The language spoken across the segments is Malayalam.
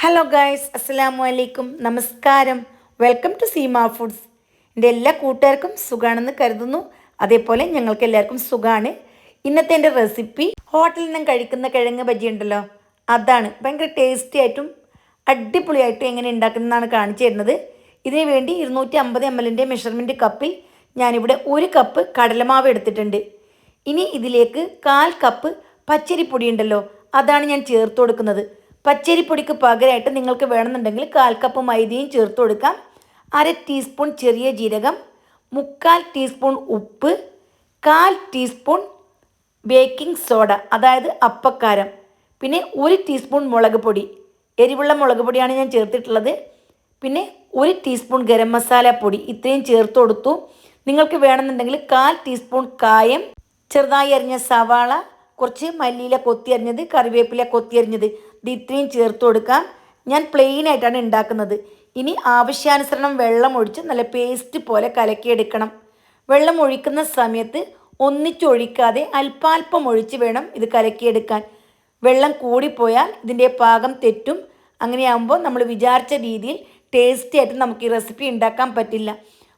ഹലോ ഗായ്സ് അസ്സലാമു അലൈക്കും നമസ്കാരം വെൽക്കം ടു സീമ ഫുഡ്സ് എന്റെ എല്ലാ കൂട്ടുകാർക്കും സുഖാണെന്ന് കരുതുന്നു. അതേപോലെ ഞങ്ങൾക്ക് എല്ലാവർക്കും സുഖമാണ് ഇന്നത്തെ എന്റെ റെസിപ്പി ഹോട്ടലിൽ നിന്നും കഴിക്കുന്ന കിഴങ്ങ് ബജി ഉണ്ടല്ലോ. അതാണ് ഭയങ്കര ടേസ്റ്റി ആയിട്ടും അടിപൊളിയായിട്ടും എങ്ങനെ ഉണ്ടാക്കുന്നതാണ് കാണിച്ചു തരുന്നത്. ഇതിനു വേണ്ടി ഇരുന്നൂറ്റി അമ്പത് എം എല്ലിന്റെ മെഷർമെന്റ് കപ്പിൽ ഞാനിവിടെ ഒരു കപ്പ് കടലമാവ് എടുത്തിട്ടുണ്ട്. ഇനി ഇതിലേക്ക് കാൽ കപ്പ് പച്ചരിപ്പൊടി ഉണ്ടല്ലോ. അതാണ് ഞാൻ ചേർത്ത് കൊടുക്കുന്നത്. പച്ചരിപ്പൊടിക്ക് പകരമായിട്ട് നിങ്ങൾക്ക് വേണമെന്നുണ്ടെങ്കിൽ കാൽ കപ്പ് മൈദയും ചേർത്ത് കൊടുക്കാം. അര ടീസ്പൂൺ ചെറിയ ജീരകം മുക്കാൽ ടീസ്പൂൺ ഉപ്പ് കാൽ ടീസ്പൂൺ ബേക്കിംഗ് സോഡ അതായത് അപ്പക്കാരം. പിന്നെ ഒരു ടീസ്പൂൺ മുളക് പൊടി. എരിവുള്ള മുളക് പൊടിയാണ് ഞാൻ ചേർത്തിട്ടുള്ളത്. പിന്നെ ഒരു ടീസ്പൂൺ ഗരം മസാല പൊടി ഇത്രയും ചേർത്ത് കൊടുത്തു. നിങ്ങൾക്ക് വേണമെന്നുണ്ടെങ്കിൽ കാൽ ടീസ്പൂൺ കായം ചെറുതായി അരിഞ്ഞ സവാള കുറച്ച് മല്ലിയില കൊത്തി അരിഞ്ഞത് കറിവേപ്പില കൊത്തി അരിഞ്ഞത്. ഇത് ഇത്രയും ചേർത്ത് കൊടുക്കാം. ഞാൻ പ്ലെയിൻ ആയിട്ടാണ് ഉണ്ടാക്കുന്നത് ഇനി ആവശ്യാനുസരണം വെള്ളം ഒഴിച്ച് നല്ല പേസ്റ്റ് പോലെ കലക്കിയെടുക്കണം. വെള്ളം ഒഴിക്കുന്ന സമയത്ത് ഒന്നിച്ചൊഴിക്കാതെ അല്പാൽപ്പം ഒഴിച്ച് വേണം ഇത് കലക്കിയെടുക്കാൻ. വെള്ളം കൂടിപ്പോയാൽ ഇതിന്റെ പാകം തെറ്റും. അങ്ങനെയാകുമ്പോൾ നമ്മൾ വിചാരിച്ച രീതിയിൽ ടേസ്റ്റി ആയിട്ട് നമുക്ക് ഈ റെസിപ്പി ഉണ്ടാക്കാൻ പറ്റില്ല.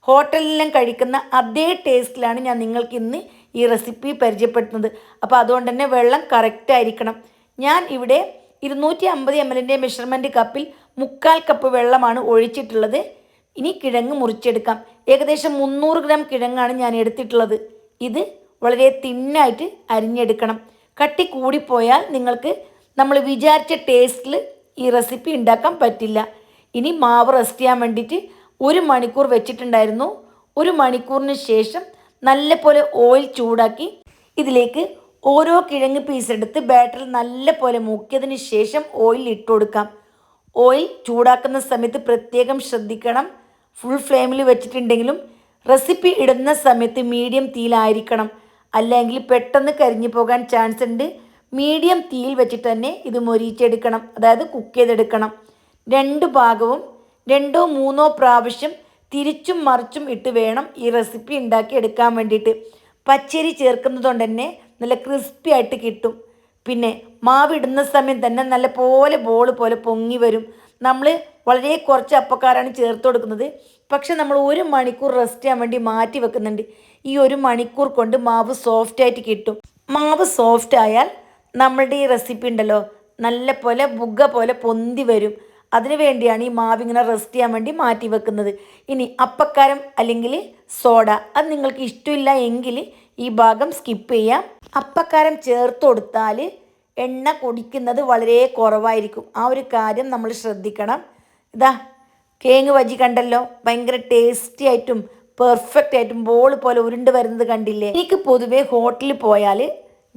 ഹോട്ടലിലെല്ലാം കഴിക്കുന്ന അതേ ടേസ്റ്റിലാണ് ഞാൻ നിങ്ങൾക്ക് ഇന്ന് ഈ റെസിപ്പി പരിചയപ്പെടുത്തുന്നത്. അപ്പോൾ അതുകൊണ്ട് തന്നെ വെള്ളം കറക്റ്റ് ആയിരിക്കണം. ഞാൻ ഇവിടെ ഇരുന്നൂറ്റി അമ്പത് എം എല്ലിന്റെ മെഷർമെന്റ് കപ്പിൽ മുക്കാൽ കപ്പ് വെള്ളമാണ് ഒഴിച്ചിട്ടുള്ളത്. ഇനി കിഴങ്ങ് മുറിച്ചെടുക്കാം. ഏകദേശം മുന്നൂറ് ഗ്രാം കിഴങ്ങാണ് ഞാൻ എടുത്തിട്ടുള്ളത്. ഇത് വളരെ തിന്നായിട്ട് അരിഞ്ഞെടുക്കണം. കട്ടി കൂടിപ്പോയാൽ നിങ്ങൾക്ക് നമ്മൾ വിചാരിച്ച ടേസ്റ്റിൽ ഈ റെസിപ്പി ഉണ്ടാക്കാൻ പറ്റില്ല. ഇനി മാവ് റെസ്റ്റ് ചെയ്യാൻ വേണ്ടിയിട്ട് ഒരു മണിക്കൂർ വെച്ചിട്ടുണ്ടായിരുന്നു. ഒരു മണിക്കൂറിന് ശേഷം നല്ല പോലെ ഓയിൽ ചൂടാക്കി ഇതിലേക്ക് ഓരോ കിഴങ്ങ് പീസ് എടുത്ത് ബാറ്ററിൽ നല്ല പോലെ മൂക്കിയതിന് ശേഷം ഓയിൽ ഇട്ട് കൊടുക്കാം. ഓയിൽ ചൂടാക്കുന്ന സമയത്ത് പ്രത്യേകം ശ്രദ്ധിക്കണം. ഫുൾ ഫ്ലെയിമിൽ വെച്ചിട്ടുണ്ടെങ്കിലും റെസിപ്പി ഇടുന്ന സമയത്ത് മീഡിയം തീയിലായിരിക്കണം അല്ലെങ്കിൽ പെട്ടെന്ന് കരിഞ്ഞു പോകാൻ ചാൻസ് ഉണ്ട്. മീഡിയം തീയിൽ വെച്ചിട്ട് തന്നെ ഇത് മൊരിച്ചെടുക്കണം അതായത് കുക്ക് ചെയ്തെടുക്കണം. രണ്ട് ഭാഗവും രണ്ടോ മൂന്നോ പ്രാവശ്യം തിരിച്ചും മറിച്ചും ഇട്ട് വേണം ഈ റെസിപ്പി ഉണ്ടാക്കി എടുക്കാൻ വേണ്ടിയിട്ട്. പച്ചരി ചേർക്കുന്നതുകൊണ്ട് തന്നെ നല്ല ക്രിസ്പി ആയിട്ട് കിട്ടും. പിന്നെ മാവിടുന്ന സമയം തന്നെ നല്ല പോലെ ബോൾ പോലെ പൊങ്ങി വരും. നമ്മൾ വളരെ കുറച്ച് അപ്പക്കാരാണ് ചേർത്ത് കൊടുക്കുന്നത്. പക്ഷെ നമ്മൾ ഒരു മണിക്കൂർ റെസ്റ്റ് ചെയ്യാൻ വേണ്ടി മാറ്റി വെക്കുന്നുണ്ട്. ഈ ഒരു മണിക്കൂർ കൊണ്ട് മാവ് സോഫ്റ്റ് ആയിട്ട് കിട്ടും. മാവ് സോഫ്റ്റ് ആയാൽ നമ്മളുടെ ഈ റെസിപ്പി ഉണ്ടല്ലോ നല്ല പോലെ ബുഗ പോലെ പൊന്തി വരും. അതിനു വേണ്ടിയാണ് ഈ മാവ് ഇങ്ങനെ റെസ്റ്റ് ചെയ്യാൻ വേണ്ടി മാറ്റി വെക്കുന്നത്. ഇനി അപ്പക്കാരം അല്ലെങ്കിൽ സോഡ അത് നിങ്ങൾക്ക് ഇഷ്ടമില്ല എങ്കിൽ ഈ ഭാഗം സ്കിപ്പ് ചെയ്യാം. അപ്പക്കാരം ചേർത്ത് കൊടുത്താൽ എണ്ണ കുടിക്കുന്നത് വളരെ കുറവായിരിക്കും. ആ ഒരു കാര്യം നമ്മൾ ശ്രദ്ധിക്കണം. ഇതാ കേങ്ങ് വജി കണ്ടല്ലോ? ഭയങ്കര ടേസ്റ്റി ആയിട്ടും പെർഫെക്റ്റ് ആയിട്ടും ബോൾ പോലെ ഉരുണ്ട് വരുന്നത് കണ്ടില്ലേ? എനിക്ക് പൊതുവേ ഹോട്ടലിൽ പോയാൽ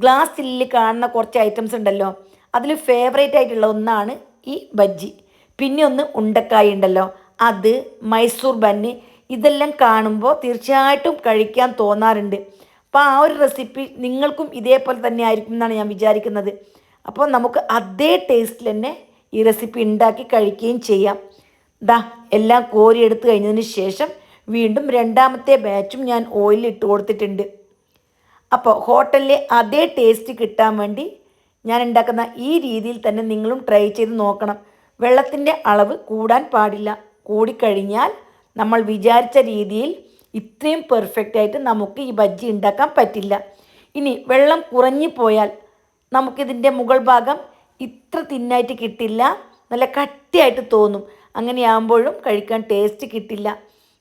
ഗ്ലാസ്സിൽ കാണുന്ന കുറച്ച് ഐറ്റംസ് ഉണ്ടല്ലോ. അതിൽ ഫേവറേറ്റ് ആയിട്ടുള്ള ഒന്നാണ് ഈ ബജ്ജി. പിന്നെ ഒന്ന് ഉണ്ടക്കായ ഉണ്ടല്ലോ. അത് മൈസൂർ ബന്ന് ഇതെല്ലാം കാണുമ്പോൾ തീർച്ചയായിട്ടും കഴിക്കാൻ തോന്നാറുണ്ട്. അപ്പോൾ ആ ഒരു റെസിപ്പി നിങ്ങൾക്കും ഇതേപോലെ തന്നെ ആയിരിക്കും എന്നാണ് ഞാൻ വിചാരിക്കുന്നത്. അപ്പോൾ നമുക്ക് അതേ ടേസ്റ്റിൽ തന്നെ ഈ റെസിപ്പി ഉണ്ടാക്കി കഴിക്കുകയും ചെയ്യാം. ദാ എല്ലാം കോരി എടുത്തു കഴിഞ്ഞതിന് ശേഷം വീണ്ടും രണ്ടാമത്തെ ബാച്ചും ഞാൻ ഓയിലിൽ ഇട്ട് കൊടുത്തിട്ടുണ്ട്. അപ്പോൾ ഹോട്ടലിലെ അതേ ടേസ്റ്റ് കിട്ടാൻ വേണ്ടി ഞാൻ ഉണ്ടാക്കുന്ന ഈ രീതിയിൽ തന്നെ നിങ്ങളും ട്രൈ ചെയ്ത് നോക്കണം. വെള്ളത്തിന്റെ അളവ് കൂടാൻ പാടില്ല. കൂടിക്കഴിഞ്ഞാൽ നമ്മൾ വിചാരിച്ച രീതിയിൽ ഇത്രയും പെർഫെക്റ്റ് ആയിട്ട് നമുക്ക് ഈ ബജ്ജി ഉണ്ടാക്കാൻ പറ്റില്ല. ഇനി വെള്ളം കുറഞ്ഞു പോയാൽ നമുക്കിതിന്റെ മുകൾ ഭാഗം ഇത്ര തിന്നായിട്ട് കിട്ടില്ല. നല്ല കട്ടിയായിട്ട് തോന്നും. അങ്ങനെയാകുമ്പോഴും കഴിക്കാൻ ടേസ്റ്റ് കിട്ടില്ല.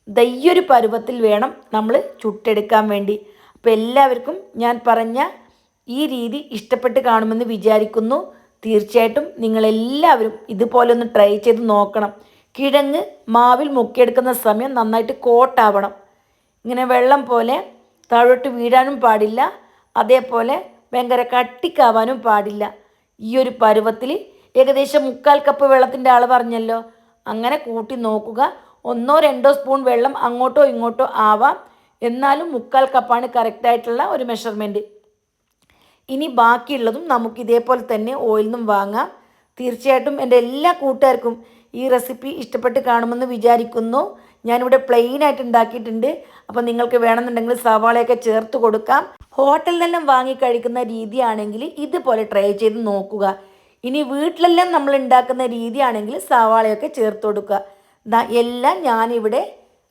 ദയ്യൊരു പരുവത്തിൽ വേണം നമ്മൾ ചുട്ടെടുക്കാൻ വേണ്ടി. അപ്പോൾ എല്ലാവർക്കും ഞാൻ പറഞ്ഞ ഈ രീതി ഇഷ്ടപ്പെട്ട് കാണുമെന്ന് വിചാരിക്കുന്നു. തീർച്ചയായിട്ടും നിങ്ങളെല്ലാവരും ഇതുപോലെ ഒന്ന് ട്രൈ ചെയ്ത് നോക്കണം. കിഴങ്ങ് മാവിൽ മുക്കിയെടുക്കുന്ന സമയം നന്നായിട്ട് കോട്ടാവണം. ഇങ്ങനെ വെള്ളം പോലെ താഴോട്ട് വീഴാനും പാടില്ല. അതേപോലെ ഭയങ്കര കട്ടിക്കാവാനും പാടില്ല. ഈ ഒരു പരുവത്തിൽ ഏകദേശം മുക്കാൽ കപ്പ് വെള്ളത്തിന്റെ ആൾ പറഞ്ഞല്ലോ അങ്ങനെ കൂട്ടി നോക്കുക. ഒന്നോ രണ്ടോ സ്പൂൺ വെള്ളം അങ്ങോട്ടോ ഇങ്ങോട്ടോ ആവാം. എന്നാലും മുക്കാൽ കപ്പാണ് കറക്റ്റായിട്ടുള്ള ഒരു മെഷർമെന്റ് ഇനി ബാക്കിയുള്ളതും നമുക്ക് ഇതേപോലെ തന്നെ ഓയിൽ നിന്നും വാങ്ങാം. തീർച്ചയായിട്ടും എന്റെ എല്ലാ കൂട്ടുകാർക്കും ഈ റെസിപ്പി ഇഷ്ടപ്പെട്ട് കാണുമെന്ന് വിചാരിക്കുന്നു. ഞാനിവിടെ പ്ലെയിൻ ആയിട്ട് ഉണ്ടാക്കിയിട്ടുണ്ട്. അപ്പോൾ നിങ്ങൾക്ക് വേണമെന്നുണ്ടെങ്കിൽ സവാളയൊക്കെ ചേർത്ത് കൊടുക്കാം. ഹോട്ടലിലെല്ലാം വാങ്ങി കഴിക്കുന്ന രീതിയാണെങ്കിൽ ഇതുപോലെ ട്രൈ ചെയ്ത് നോക്കുക. ഇനി വീട്ടിലെല്ലാം നമ്മൾ ഉണ്ടാക്കുന്ന രീതിയാണെങ്കിൽ സവാളയൊക്കെ ചേർത്ത് കൊടുക്കുക. എല്ലാം ഞാനിവിടെ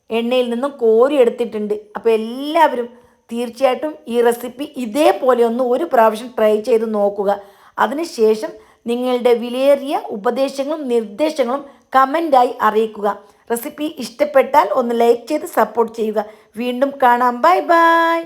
എണ്ണയിൽ നിന്നും കോരി എടുത്തിട്ടുണ്ട്. അപ്പോൾ എല്ലാവരും തീർച്ചയായിട്ടും ഈ റെസിപ്പി ഇതേപോലെ ഒന്ന് ഒരു പ്രാവശ്യം ട്രൈ ചെയ്ത് നോക്കുക. അതിനുശേഷം നിങ്ങളുടെ വിലയേറിയ ഉപദേശങ്ങളും നിർദ്ദേശങ്ങളും കമന്റായി അറിയിക്കുക. റെസിപ്പി ഇഷ്ടപ്പെട്ടാൽ ഒന്ന് ലൈക്ക് ചെയ്ത് സപ്പോർട്ട് ചെയ്യുക. വീണ്ടും കാണാം. Bye bye